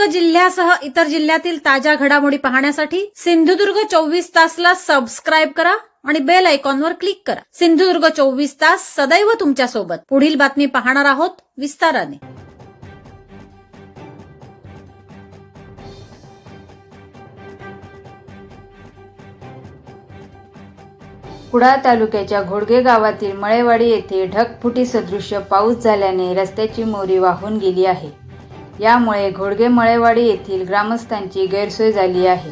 जिल्ह्यासह इतर जिल्ह्यातील ताज्या घडामोडी पाहण्यासाठी सिंधुदुर्ग चोवीस तासला सबस्क्राईब करा आणि बेल आयकॉनवर क्लिक करा. सिंधुदुर्ग चोवीस तास सदैव तुमच्यासोबत पुढील बातमी पाहणार आहोत विस्ताराने. कुडाळ तालुक्याच्या घोडगे गावातील मळेवाडी येथे ढगफुटी सदृश्य पाऊस झाल्याने रस्त्याची मोरी वाहून गेली आहे. यामुळे घोडगे मळेवाडी येथील ग्रामस्थांची गैरसोय झाली आहे.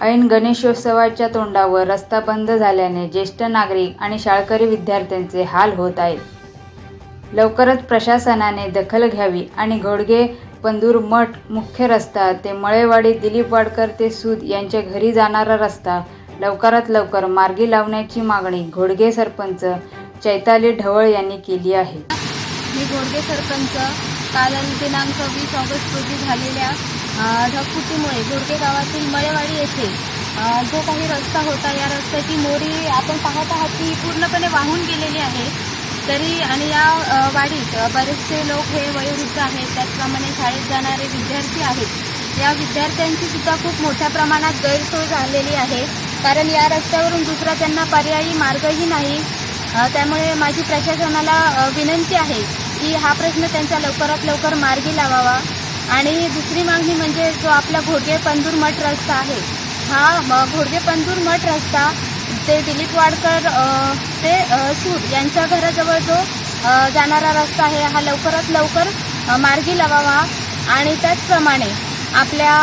ऐन गणेशोत्सवाच्या तोंडावर रस्ता बंद झाल्याने ज्येष्ठ नागरिक आणि शाळकरी विद्यार्थ्यांचे हाल होत आहेत. लवकरच प्रशासनाने दखल घ्यावी आणि घोडगे पंदूर मठ मुख्य रस्ता ते मळेवाडी दिलीप वाडकर ते सूद यांच्या घरी जाणारा रस्ता लवकरात लवकर मार्गी लावण्याची मागणी घोडगे सरपंच चैताली ढवळ यांनी केली आहे. मी घोडगे सरपंच कारण दिनांक वीस ऑगस्ट रोजी झालेल्या अ, ढगफुटीमुळे गावातील मळेवाडी येथे जो काही रस्ता होता या रस्त्याची मोरी आपण पाहत आहात ती पूर्णपणे वाहून गेलेली आहे. तरी आणि या वाडीत बरेचसे लोक हे वयोवृद्ध आहेत त्याचप्रमाणे शाळेत जाणारे विद्यार्थी आहेत. या विद्यार्थ्यांची सुद्धा खूप मोठ्या प्रमाणात गैरसोय झालेली आहे. कारण या रस्त्यावरून दुसरा त्यांना पर्यायी मार्गही नाही. त्यामुळे माझी प्रशासनाला विनंती आहे की हा प्रश्न त्यांचा लवकरात लवकर मार्गी लावावा. आणि दुसरी मागणी म्हणजे जो आपला घोडगे पंदूर मठ रस्ता आहे हा म, घोडगे पंदूर मठ रस्ता ते दिलीप वाडकर ते सूर यांच्या घराजवळ जो जाणारा रस्ता आहे हा लवकरात लवकर मार्गी लावावा. आणि त्याचप्रमाणे आपल्या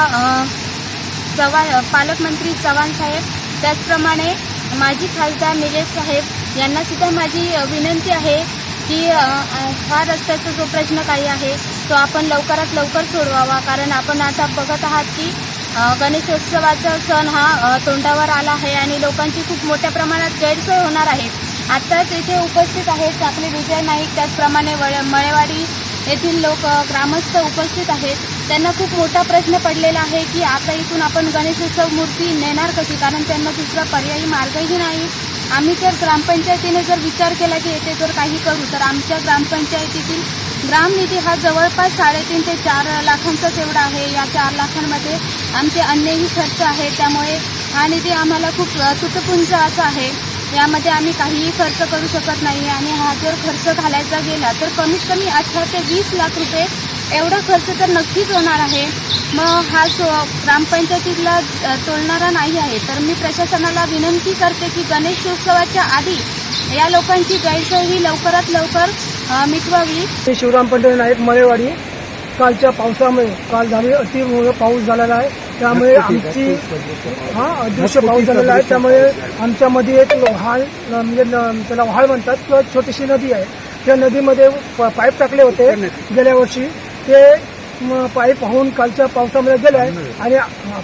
चवा पालकमंत्री चव्हाण साहेब त्याचप्रमाणे माजी खासदार निलेश साहेब यांना सुद्धा माझी विनंती आहे की हा रस्त्याचा जो प्रश्न काही आहे तो आपण लवकरात लवकर सोडवावा. कारण आपण आता बघत आहात की गणेशोत्सवाचा सण हा तोंडावर आला आहे आणि लोकांची खूप मोठ्या प्रमाणात गैरसोय होणार आहे. आत्ताच इथे उपस्थित आहेत आपले विजय नाईक त्याचप्रमाणे वळ- मळेवाडी येथील लोक ग्रामस्थ उपस्थित आहेत. त्यांना खूप मोठा प्रश्न पडलेला आहे की आता इथून आपण गणेशोत्सव मूर्ती नेणार कशी? कारण त्यांना दुसरा पर्यायी मार्गही नाही. आम्ही जर ग्रामपंचायतीने जर विचार केला की येथे जर काही करू तर आमच्या ग्रामपंचायतीतील ग्रामनिधी हा जवळपास साडेतीन ते चार लाखांचाच एवढा आहे. या चार लाखांमध्ये आमचे अन्यही खर्च आहे. त्यामुळे हा निधी आम्हाला खूप तुटपुंज असा आहे. यामध्ये आम्ही काहीही खर्च करू शकत नाही आणि हा जर खर्च घालायचा गेला तर कमीत कमी अठरा ते वीस लाख रुपये एवढा खर्च तर नक्कीच होणार आहे. मग हा सो ग्रामपंचायतीला तोलणारा नाही आहे. तर मी प्रशासनाला विनंती करते की गणेशोत्सवाच्या आधी या लोकांची गैरसोय ही लवकरात लवकर मिटवावी. मी शिवराम पंढरी नाईक मळेवाडी. कालच्या पावसामुळे काल झाले अति पाऊस झालेला आहे. त्यामुळे आमची हा अदृश्य पाऊस झालेला आहे. त्यामुळे आमच्यामध्ये एक व्हाळ म्हणजे न- त्याला व्हाळ म्हणतात किंवा छोटीशी नदी आहे. त्या नदीमध्ये प- पाईप टाकले होते गेल्या वर्षी. ते म, पाईप वाहून कालच्या पावसामध्ये गेले आहे आणि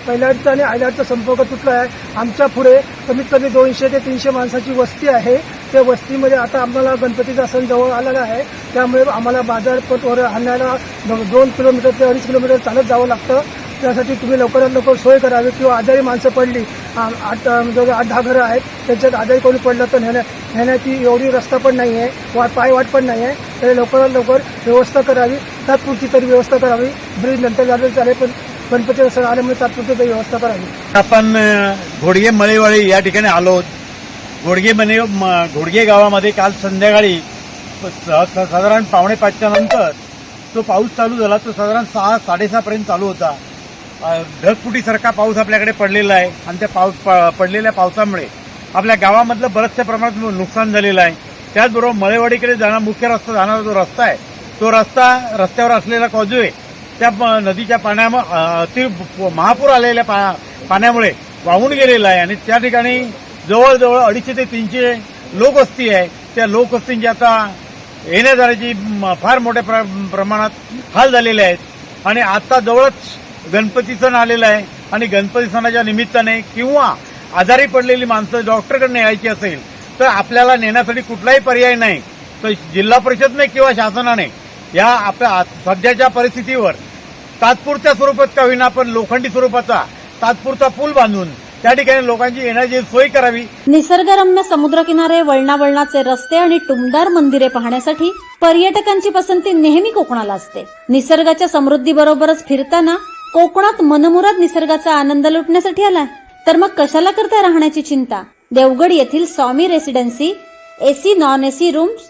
पहिल्याचा आणि आयल्याचा संपर्क तुटला आहे आमच्या पुढे कमीत कमी दोनशे ते तीनशे माणसाची वस्ती आहे. त्या वस्तीमध्ये आता आम्हाला गणपतीचा सण जवळ आलेला आहे. त्यामुळे आम्हाला बाजारपेठवर आणायला दोन किलोमीटर ते अडीच किलोमीटर चालत जावं लागतं. त्यासाठी तुम्ही लवकरात लवकर सोय करावी किंवा आजारी माणसं पडली आठ म्हणजे आठ दहा घरं आहेत त्यांच्यात आजारी कोणी पडलं तर नेण्या नेण्याची एवढी रस्ता पण नाही आहे वा पाय वाट पण नाही आहे तर लवकरात लवकर व्यवस्था करावी. तात्पुरती तरी व्यवस्था करावी. ब्रिज नंतर झाले चालेल पण गणपती सण आल्यामुळे तात्पुरती तरी व्यवस्था करावी. आपण घोडगे मळेवाडी या ठिकाणी आलो आहोत. घोडगे मने म- घोडगे गावामध्ये काल संध्याकाळी स- साधारण पावणे पाचच्या नंतर तो पाऊस चालू झाला. तो साधारण सहा साडेसहापर्यंत चालू होता. ढगफुटीसारखा पाऊस आपल्याकडे पडलेला आहे. आणि त्या पाऊस प- पडलेल्या पावसामुळे आपल्या गावामधलं बऱ्याचशा प्रमाणात नुकसान झालेलं आहे. त्याचबरोबर मळेवाडीकडे जाणार मुख्य रस्ता जाणारा जो रस्ता आहे तो रस्ता रस्त्यावर असलेला कॉजवे त्या नदीच्या पाण्यामुळे अति महापूर आलेल्या पा- पाण्यामुळे वाहून गेलेला आहे आणि त्या ठिकाणी जवळजवळ अडीचशे ते तीनशे लोकवस्ती आहे. त्या लोकवस्तींची आता येण्या जाण्याची फार मोठ्या प्र- प्रमाणात हाल झालेले आहेत. आणि आता जवळच गणपती सण आलेला आहे. आणि गणपती सणाच्या निमित्ताने किंवा आजारी पडलेली माणसं डॉक्टरकडे न्यायची असेल तर आपल्याला नेण्यासाठी कुठलाही पर्याय नाही. तर जिल्हा परिषदने किंवा शासनाने या आपल्या सध्याच्या परिस्थितीवर तात्पुरत्या स्वरूपात का होईना पण लोखंडी स्वरूपाचा तात्पुरता पूल बांधून त्या ठिकाणी लोकांची येण्याची सोय करावी. निसर्गरम्य समुद्रकिनारे वळणावळणाचे रस्ते आणि टुमदार मंदिरे पाहण्यासाठी पर्यटकांची पसंती नेहमी कोकणाला असते. निसर्गाच्या समृद्धीबरोबरच फिरताना कोकणात मनमुराद निसर्गाचा आनंद लुटण्यासाठी आलाय. तर मग कशाला करता राहण्याची चिंता? देवगड येथील Swami residency AC non AC rooms